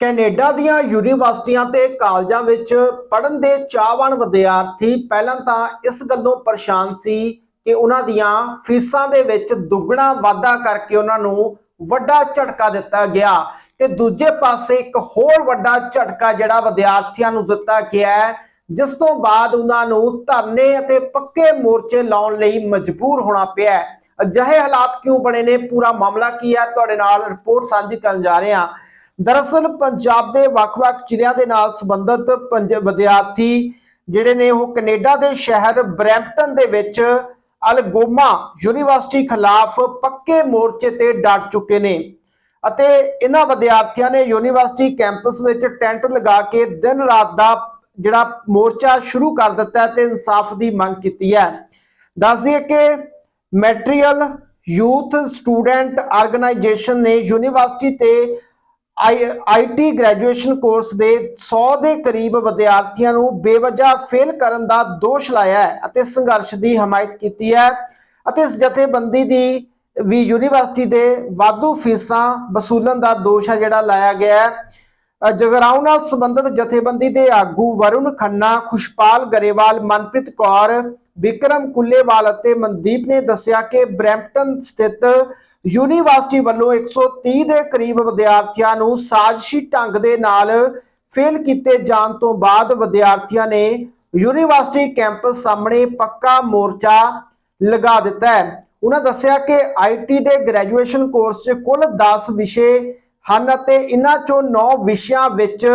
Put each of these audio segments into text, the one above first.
Canada ਦੀਆਂ ਯੂਨੀਵਰਸਿਟੀਆਂ ਤੇ ਕਾਲਜਾਂ ਵਿੱਚ ਪੜ੍ਹਨ ਦੇ ਚਾਹਵਾਨ ਵਿਦਿਆਰਥੀ ਪਹਿਲਾਂ ਤਾਂ ਇਸ ਗੱਲੋਂ ਪਰੇਸ਼ਾਨ ਸੀ ਕਿ ਉਹਨਾਂ ਦੀਆਂ ਫੀਸਾਂ ਦੇ ਵਿੱਚ ਦੁੱਗਣਾ ਵਾਧਾ ਕਰਕੇ ਉਹਨਾਂ ਨੂੰ ਵੱਡਾ ਝਟਕਾ ਦਿੱਤਾ ਗਿਆ ਤੇ ਦੂਜੇ ਪਾਸੇ ਇੱਕ ਹੋਰ ਵੱਡਾ ਝਟਕਾ ਜਿਹੜਾ ਵਿਦਿਆਰਥੀਆਂ ਨੂੰ ਦਿੱਤਾ ਗਿਆ ਹੈ, ਜਿਸ ਤੋਂ ਬਾਅਦ ਉਹਨਾਂ ਨੂੰ ਧਰਨੇ ਅਤੇ ਪੱਕੇ ਮੋਰਚੇ ਲਾਉਣ ਲਈ ਮਜਬੂਰ ਹੋਣਾ ਪਿਆ ਅਜਿਹੇ ਹਾਲਾਤ ਕਿਉਂ ਬਣੇ ਨੇ? ਪੂਰਾ ਮਾਮਲਾ ਕੀ ਹੈ? ਤੁਹਾਡੇ ਨਾਲ ਰਿਪੋਰਟ ਸਾਂਝੀ ਕਰਨ ਜਾ ਰਹੇ ਹਾਂ। ਦਰਅਸਲ ਪੰਜਾਬ ਦੇ ਵੱਖ-ਵੱਖ ਜ਼ਿਲ੍ਹਿਆਂ ਦੇ ਨਾਲ ਸੰਬੰਧਿਤ ਪੰਜ ਵਿਦਿਆਰਥੀ ਜਿਹੜੇ ਨੇ ਉਹ ਕੈਨੇਡਾ ਦੇ ਸ਼ਹਿਰ ਬਰੈਂਪਟਨ ਦੇ ਵਿੱਚ ਅਲਗੋਮਾ ਯੂਨੀਵਰਸਿਟੀ ਖਿਲਾਫ ਪੱਕੇ ਮੋਰਚੇ ਤੇ ਡਟ ਚੁੱਕੇ ਨੇ ਅਤੇ ਇਹਨਾਂ ਵਿਦਿਆਰਥੀਆਂ ਨੇ ਯੂਨੀਵਰਸਿਟੀ ਕੈਂਪਸ ਵਿੱਚ ਟੈਂਟ ਲਗਾ ਕੇ ਦਿਨ ਰਾਤ ਦਾ ਜਿਹੜਾ ਮੋਰਚਾ ਸ਼ੁਰੂ ਕਰ ਦਿੱਤਾ ਹੈ ਤੇ ਇਨਸਾਫ ਦੀ ਮੰਗ ਕੀਤੀ ਹੈ। ਦੱਸ ਦਈਏ ਕਿ ਮੈਟਰੀਅਲ ਯੂਥ ਸਟੂਡੈਂਟ ਆਰਗੇਨਾਈਜੇਸ਼ਨ ਨੇ ਯੂਨੀਵਰਸਿਟੀ ਤੇ ਆਈਟੀ ਗ੍ਰੈਜੂਏਸ਼ਨ ਕੋਰਸ ਦੇ 100 ਦੇ ਕਰੀਬ ਵਿਦਿਆਰਥੀਆਂ ਨੂੰ ਬੇਵਜ੍ਹਾ ਫੇਲ ਕਰਨ ਦਾ ਦੋਸ਼ ਲਾਇਆ ਹੈ ਅਤੇ ਸੰਘਰਸ਼ ਦੀ ਹਮਾਇਤ ਕੀਤੀ ਹੈ ਅਤੇ ਇਸ ਜਥੇਬੰਦੀ ਦੀ ਵੀ ਯੂਨੀਵਰਸਿਟੀ ਦੇ ਵਾਧੂ ਫੀਸਾਂ ਵਸੂਲਣ ਦਾ ਦੋਸ਼ ਹੈ ਜਿਹੜਾ ਲਾਇਆ ਗਿਆ ਹੈ। ਅ, ਜਗਰਾਉਂ ਨਾਲ ਸੰਬੰਧਿਤ ਜਥੇਬੰਦੀ ਦੇ ਆਗੂ ਵਰੁਣ ਖੰਨਾ ਖੁਸ਼ਪਾਲ ਗਰੇਵਾਲ ਮਨਪ੍ਰੀਤ ਕੌਰ ਵਿਕਰਮ ਕੁੱਲੇਵਾਲ ਅਤੇ ਮਨਦੀਪ ਨੇ ਦੱਸਿਆ ਕਿ ਬਰੈਂਪਟਨ ਸਥਿਤ ਯੂਨੀਵਰਸਿਟੀ ਵੱਲੋਂ 130 ਦੇ ਕਰੀਬ ਵਿਦਿਆਰਥੀਆਂ ਨੂੰ ਸਾਜ਼ਿਸ਼ੀ ਢੰਗ ਦੇ ਨਾਲ ਫੇਲ ਕੀਤੇ ਜਾਣ ਤੋਂ ਬਾਅਦ ਵਿਦਿਆਰਥੀਆਂ ਨੇ ਯੂਨੀਵਰਸਿਟੀ ਕੈਂਪਸ ਸਾਹਮਣੇ ਪੱਕਾ ਮੋਰਚਾ ਲਗਾ ਦਿੱਤਾ ਹੈ। ਉਹਨਾਂ ਦੱਸਿਆ ਕਿ ਆਈਟੀ ਦੇ ਗ੍ਰੈਜੂਏਸ਼ਨ ਕੋਰਸ 'ਚ ਕੁੱਲ 10 ਵਿਸ਼ੇ ਹਨ ਅਤੇ ਇਹਨਾਂ ਚੋਂ 9 ਵਿਸ਼ਿਆਂ ਵਿੱਚ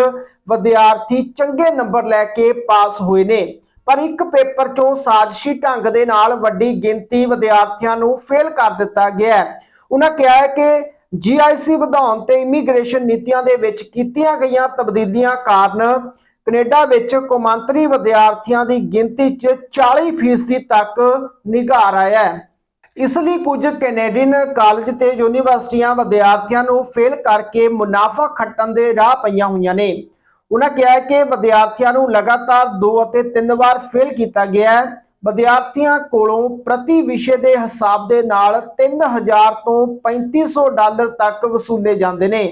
ਵਿਦਿਆਰਥੀ ਚੰਗੇ ਨੰਬਰ ਲੈ ਕੇ ਪਾਸ ਹੋਏ ਨੇ। ਪਰ ਇੱਕ ਪੇਪਰ 'ਚੋਂ ਸਾਜ਼ਿਸ਼ੀ ਢੰਗ ਦੇ ਨਾਲ ਵੱਡੀ ਗਿਣਤੀ ਵਿਦਿਆਰਥੀਆਂ ਨੂੰ ਫੇਲ ਕਰ ਦਿੱਤਾ ਗਿਆ ਹੈ। ਉਹਨਾਂ ਕਿਹਾ ਹੈ ਕਿ ਜੀਆਈਸੀ ਵਧਾਉਣ ਤੇ ਇਮੀਗ੍ਰੇਸ਼ਨ ਨੀਤੀਆਂ ਦੇ ਵਿੱਚ ਕੀਤੀਆਂ ਗਈਆਂ ਤਬਦੀਲੀਆਂ ਕਾਰਨ ਕੈਨੇਡਾ ਵਿੱਚ ਕੌਮਾਂਤਰੀ ਵਿਦਿਆਰਥੀਆਂ ਦੀ ਗਿਣਤੀ 'ਚ 40% ਤੱਕ ਨਿਘਾਰ ਆਇਆ ਹੈ। ਇਸ ਲਈ ਕੁਝ ਕੈਨੇਡੀਅਨ ਕਾਲਜ ਤੇ ਯੂਨੀਵਰਸਿਟੀਆਂ ਵਿਦਿਆਰਥੀਆਂ ਨੂੰ ਫੇਲ ਕਰਕੇ ਮੁਨਾਫਾ ਖੱਟਣ ਦੇ ਰਾਹ ਪਈਆਂ ਹੋਈਆਂ ਨੇ। ਉਹਨਾਂ ਕਿਹਾ ਕਿ ਵਿਦਿਆਰਥੀਆਂ ਨੂੰ ਲਗਾਤਾਰ 2 ਅਤੇ 3 ਵਾਰ ਫੇਲ ਕੀਤਾ ਗਿਆ ਹੈ। ਵਿਦਿਆਰਥੀਆਂ ਕੋਲੋਂ ਪ੍ਰਤੀ ਵਿਸ਼ੇ ਦੇ ਹਿਸਾਬ ਦੇ ਨਾਲ 3000 ਤੋਂ 3500 ਡਾਲਰ ਤੱਕ ਵਸੂਲੇ ਜਾਂਦੇ ਨੇ।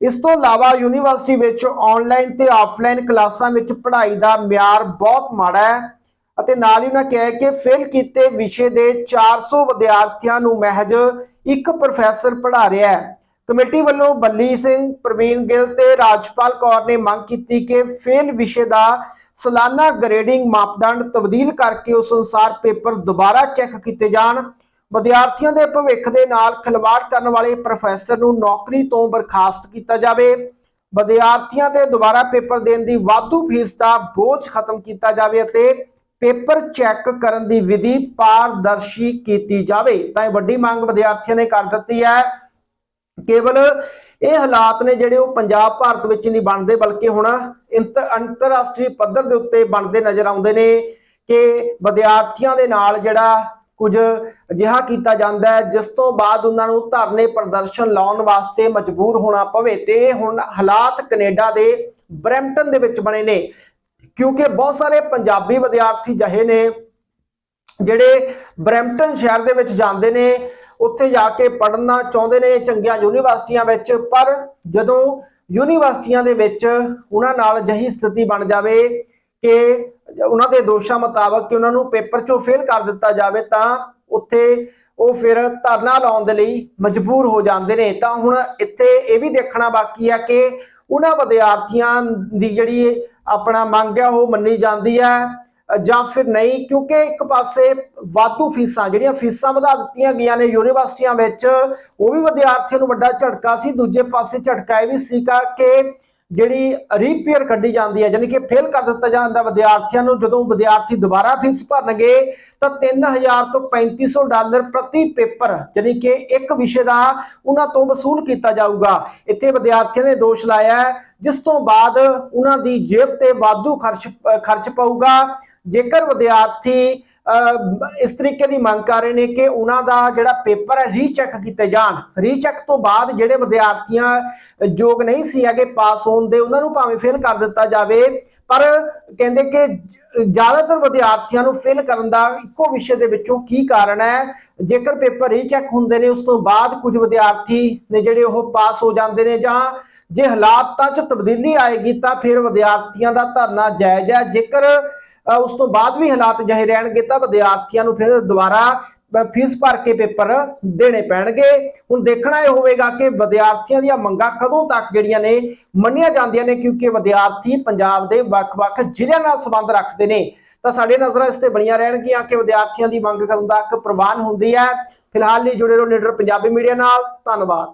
ਇਸ ਤੋਂ ਇਲਾਵਾ ਯੂਨੀਵਰਸਿਟੀ ਵਿੱਚ ਆਨਲਾਈਨ ਤੇ ਆਫਲਾਈਨ ਕਲਾਸਾਂ ਵਿੱਚ ਪੜ੍ਹਾਈ ਦਾ ਮਿਆਰ ਬਹੁਤ ਮਾੜਾ ਹੈ ਅਤੇ ਨਾਲ ਹੀ ਉਹਨਾਂ ਕਿਹਾ ਕਿ ਫੇਲ ਕੀਤੇ ਵਿਸ਼ੇ ਦੇ 400 ਵਿਦਿਆਰਥੀਆਂ ਨੂੰ ਮਹਿਜ ਇੱਕ ਪ੍ਰੋਫੈਸਰ ਪੜ੍ਹਾ ਰਿਹਾ ਹੈ। ਕਮੇਟੀ ਵੱਲੋਂ ਬੱਲੀ ਸਿੰਘ, ਪ੍ਰਵੀਨ ਗਿੱਲ ਤੇ ਰਾਜਪਾਲ ਕੌਰ ਨੇ ਮੰਗ ਕੀਤੀ ਕਿ ਫੇਲ ਵਿਸ਼ੇ ਦਾ ਸਾਲਾਨਾ ਗ੍ਰੇਡਿੰਗ ਮਾਪਦੰਡ ਤਬਦੀਲ ਕਰਕੇ ਉਸ ਅਨੁਸਾਰ ਪੇਪਰ ਦੁਬਾਰਾ ਚੈੱਕ ਕੀਤੇ ਜਾਣ। ਵਿਦਿਆਰਥੀਆਂ ਦੇ ਭਵਿੱਖ ਦੇ ਨਾਲ ਖਿਲਵਾੜ ਕਰਨ ਵਾਲੇ ਪ੍ਰੋਫੈਸਰ ਨੂੰ ਨੌਕਰੀ ਤੋਂ ਬਰਖਾਸਤ ਕੀਤਾ ਜਾਵੇ। ਵਿਦਿਆਰਥੀਆਂ ਤੇ ਦੁਬਾਰਾ ਪੇਪਰ ਦੇਣ ਦੀ ਵਾਧੂ ਫੀਸ ਦਾ ਬੋਝ ਖਤਮ ਕੀਤਾ ਜਾਵੇ ਅਤੇ ਪੇਪਰ ਚੈੱਕ ਕਰਨ ਦੀ ਵਿਧੀ ਪਾਰਦਰਸ਼ੀ ਕੀਤੀ ਜਾਵੇ। ਤਾਂ ਇਹ ਵੱਡੀ ਮੰਗ ਵਿਦਿਆਰਥੀਆਂ ਨੇ ਕਰ ਦਿੱਤੀ ਹੈ। ਕੇਵਲ ਇਹ ਹਾਲਾਤ ਨੇ ਜਿਹੜੇ ਉਹ ਪੰਜਾਬ, ਭਾਰਤ ਵਿੱਚ ਨਹੀਂ ਬਣਦੇ, ਬਲਕਿ ਹੁਣ ਇੰਤ- ਅੰਤਰਰਾਸ਼ਟਰੀ ਪੱਧਰ ਦੇ ਉੱਤੇ ਬਣਦੇ ਨਜ਼ਰ ਆਉਂਦੇ ਨੇ ਕਿ ਵਿਦਿਆਰਥੀਆਂ ਦੇ ਨਾਲ ਜਿਹੜਾ ਕੁਝ ਅਜਿਹਾ ਕੀਤਾ ਜਾਂਦਾ ਹੈ, ਜਿਸ ਤੋਂ ਬਾਅਦ ਉਹਨਾਂ ਨੂੰ ਧਰਨੇ ਪ੍ਰਦਰਸ਼ਨ ਲਾਉਣ ਵਾਸਤੇ ਮਜਬੂਰ ਹੋਣਾ ਪਵੇ ਤੇ ਹੁਣ ਹਾਲਾਤ ਕੈਨੇਡਾ ਦੇ ਬਰੈਂਪਟਨ ਦੇ ਵਿੱਚ ਬਣੇ ਨੇ। ਕਿਉਂਕਿ ਬਹੁਤ ਸਾਰੇ ਪੰਜਾਬੀ ਵਿਦਿਆਰਥੀ ਜਹੇ ਨੇ, ਜਿਹੜੇ ਬਰੈਂਪਟਨ ਸ਼ਹਿਰ ਦੇ ਵਿੱਚ ਜਾਂਦੇ ਨੇ ਉੱਥੇ ਜਾ ਕੇ ਪੜ੍ਹਨਾ ਚਾਹੁੰਦੇ ਨੇ ਚੰਗੀਆਂ ਯੂਨੀਵਰਸਿਟੀਆਂ ਵਿੱਚ, ਪਰ ਜਦੋਂ ਯੂਨੀਵਰਸਿਟੀਆਂ ਦੇ ਵਿੱਚ ਉਹਨਾਂ ਨਾਲ ਜਹੀ ਸਥਿਤੀ ਬਣ ਜਾਵੇ ਕਿ ਉਹਨਾਂ ਦੇ ਦੋਸ਼ਾਂ ਮੁਤਾਬਕ ਕਿ ਉਹਨਾਂ ਨੂੰ ਪੇਪਰ ਚੋਂ ਫੇਲ ਕਰ ਦਿੱਤਾ ਜਾਵੇ, ਤਾਂ ਉੱਥੇ ਉਹ ਫਿਰ ਧਰਨਾ ਲਾਉਣ ਦੇ ਲਈ ਮਜਬੂਰ ਹੋ ਜਾਂਦੇ ਨੇ। ਤਾਂ ਹੁਣ ਇੱਥੇ ਇਹ ਵੀ ਦੇਖਣਾ ਬਾਕੀ ਆ ਕਿ ਉਹਨਾਂ ਵਿਦਿਆਰਥੀਆਂ ਦੀ ਜਿਹੜੀ ਆਪਣਾ ਮੰਗ ਹੈ, ਉਹ ਮੰਨੀ ਜਾਂਦੀ ਹੈ। ਜਾਂ ਫਿਰ ਨਹੀਂ, ਕਿਉਂਕਿ ਇੱਕ ਪਾਸੇ ਵਾਧੂ ਫੀਸਾਂ, ਜਿਹੜੀਆਂ ਫੀਸਾਂ ਵਧਾ ਦਿੱਤੀਆਂ ਗਈਆਂ ਨੇ ਯੂਨੀਵਰਸਿਟੀਆਂ ਵਿੱਚ, ਉਹ ਵੀ ਵਿਦਿਆਰਥੀਆਂ ਨੂੰ ਵੱਡਾ ਝਟਕਾ ਸੀ। ਦੂਜੇ ਪਾਸੇ ਝਟਕਾ ਇਹ ਵੀ ਸੀਗਾ ਕਿ ਜਿਹੜੀ ਰੀਪੇਅਰ ਕੱਢੀ ਜਾਂਦੀ ਹੈ, ਯਾਨੀ ਕਿ ਫੇਲ ਕਰ ਦਿੱਤਾ ਜਾਂਦਾ ਵਿਦਿਆਰਥੀਆਂ ਨੂੰ, ਜਦੋਂ ਵਿਦਿਆਰਥੀ ਦੁਬਾਰਾ ਫੀਸ ਭਰਨਗੇ, ਤਾਂ 3000 ਤੋਂ 3500 ਡਾਲਰ ਪ੍ਰਤੀ ਪੇਪਰ, ਯਾਨੀ ਕਿ ਇੱਕ ਵਿਸ਼ੇ ਦਾ ਉਹਨਾਂ ਤੋਂ ਵਸੂਲ ਕੀਤਾ ਜਾਊਗਾ। ਇੱਥੇ ਵਿਦਿਆਰਥੀਆਂ ਨੇ ਦੋਸ਼ ਲਾਇਆ ਜਿਸ ਤੋਂ ਬਾਅਦ ਉਹਨਾਂ ਦੀ ਜੇਬ ਤੇ ਵਾਧੂ ਖਰਚ ਖਰਚ ਪਊਗਾ। ਜੇਕਰ ਵਿਦਿਆਰਥੀ ਅਹ, ਇਸ ਤਰੀਕੇ ਦੀ ਮੰਗ ਕਰ ਰਹੇ ਨੇ ਕਿ ਉਹਨਾਂ ਦਾ ਜਿਹੜਾ ਪੇਪਰ ਹੈ ਰੀਚੈਕ ਕੀਤੇ ਜਾਣ। ਰੀਚੈੱਕ ਤੋਂ ਬਾਅਦ ਜਿਹੜੇ ਵਿਦਿਆਰਥੀਆਂ ਯੋਗ ਨਹੀਂ ਸੀ ਹੈਗੇ ਪਾਸ ਹੋਣ ਦੇ ਉਹਨਾਂ ਨੂੰ ਭਾਵੇਂ ਫੇਲ ਕਰ ਦਿੱਤਾ ਜਾਵੇ ਪਰ ਕਹਿੰਦੇ ਕਿ ਜ਼ਿਆਦਾਤਰ ਵਿਦਿਆਰਥੀਆਂ ਨੂੰ ਫੇਲ ਕਰਨ ਦਾ ਇੱਕੋ ਵਿਸ਼ੇ ਦੇ ਵਿੱਚੋਂ ਕੀ ਕਾਰਨ ਹੈ? ਜੇਕਰ ਪੇਪਰ ਰੀਚੈਕ ਹੁੰਦੇ ਨੇ ਉਸ ਤੋਂ ਬਾਅਦ ਕੁਝ ਵਿਦਿਆਰਥੀ ਨੇ ਜਿਹੜੇ ਉਹ ਪਾਸ ਹੋ ਜਾਂਦੇ ਨੇ ਜਾਂ ਜੇ ਹਾਲਾਤਾਂ 'ਚ ਤਬਦੀਲੀ ਆਏਗੀ ਤਾਂ ਫਿਰ ਵਿਦਿਆਰਥੀਆਂ ਦਾ ਧਰਨਾ ਜਾਇਜ਼ ਹੈ। ਜੇਕਰ ਉਸ ਤੋਂ ਬਾਅਦ ਵੀ ਹਾਲਾਤ ਜਿਹੇ ਰਹਿਣਗੇ, ਤਾਂ ਵਿਦਿਆਰਥੀਆਂ ਨੂੰ ਫਿਰ ਦੁਬਾਰਾ ਫੀਸ ਭਰ ਕੇ ਪੇਪਰ ਦੇਣੇ ਪੈਣਗੇ। ਹੁਣ ਦੇਖਣਾ ਇਹ ਹੋਵੇਗਾ ਕਿ ਵਿਦਿਆਰਥੀਆਂ ਦੀਆਂ ਮੰਗਾਂ ਕਦੋਂ ਤੱਕ ਜਿਹੜੀਆਂ ਨੇ ਮੰਨੀਆਂ ਜਾਂਦੀਆਂ ਨੇ, ਕਿਉਂਕਿ ਵਿਦਿਆਰਥੀ ਪੰਜਾਬ ਦੇ ਵੱਖ-ਵੱਖ ਜ਼ਿਲ੍ਹਿਆਂ ਨਾਲ ਸੰਬੰਧ ਰੱਖਦੇ ਨੇ। ਤਾਂ ਸਾਡੇ ਨਜ਼ਰਾਂ ਇਸ ਤੇ ਬਣੀਆਂ ਰਹਿਣਗੀਆਂ ਕਿ ਵਿਦਿਆਰਥੀਆਂ ਦੀ ਮੰਗ ਕਦੋਂ ਤੱਕ ਪ੍ਰਵਾਨ ਹੁੰਦੀ ਹੈ। ਫਿਲਹਾਲ ਲਈ ਜੁੜੇ ਰਹੋ ਲੀਡਰ ਪੰਜਾਬੀ ਮੀਡੀਆ ਨਾਲ। ਧੰਨਵਾਦ।